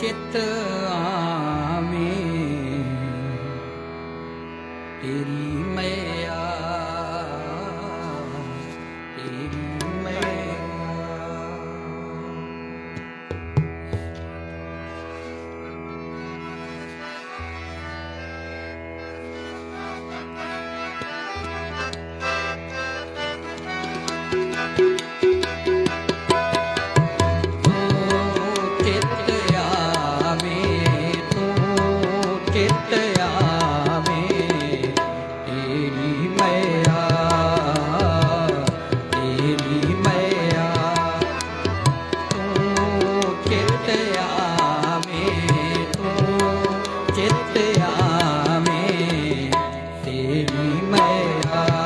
चित आमे तेरी मैया तेरी मैया ਤੇਰੀ ਮੈਂ ਆ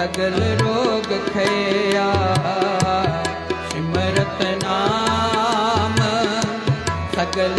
ਸਗਲ ਰੋਗ ਖਿਆ ਸਿਮਰਤ ਨਾਮ ਸਗਲ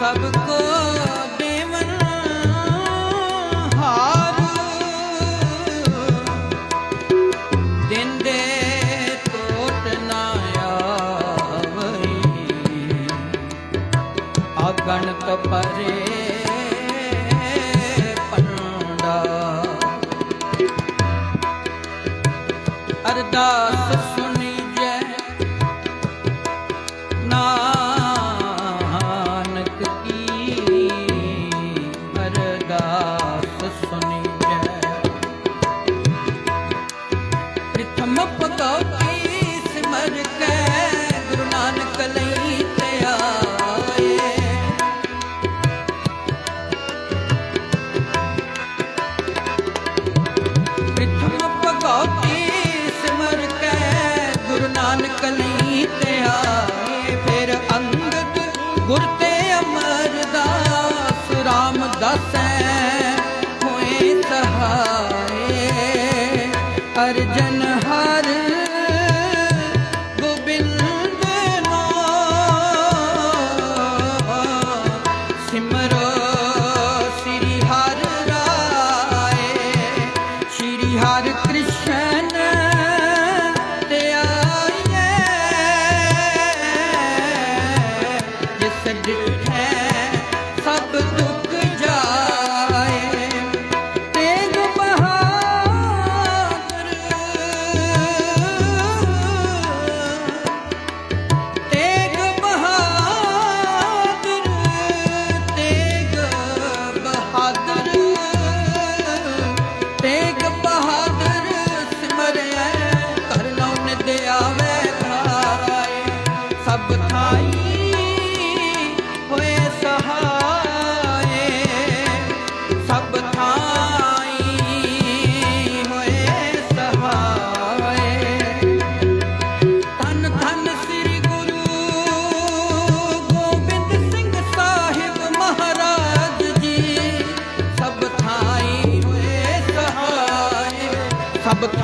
ਸਭ ਕੋ ਦੇਵਨ ਹਾਰ। ਦਿੰਦੇ ਟੋਟ ਨਾ ਆਵਈ। ਅਗਣਤ ਪਰੇ ਪੰਡਾ। ਅਰਦਾਸ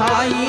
ਸਭ ਥਾਈ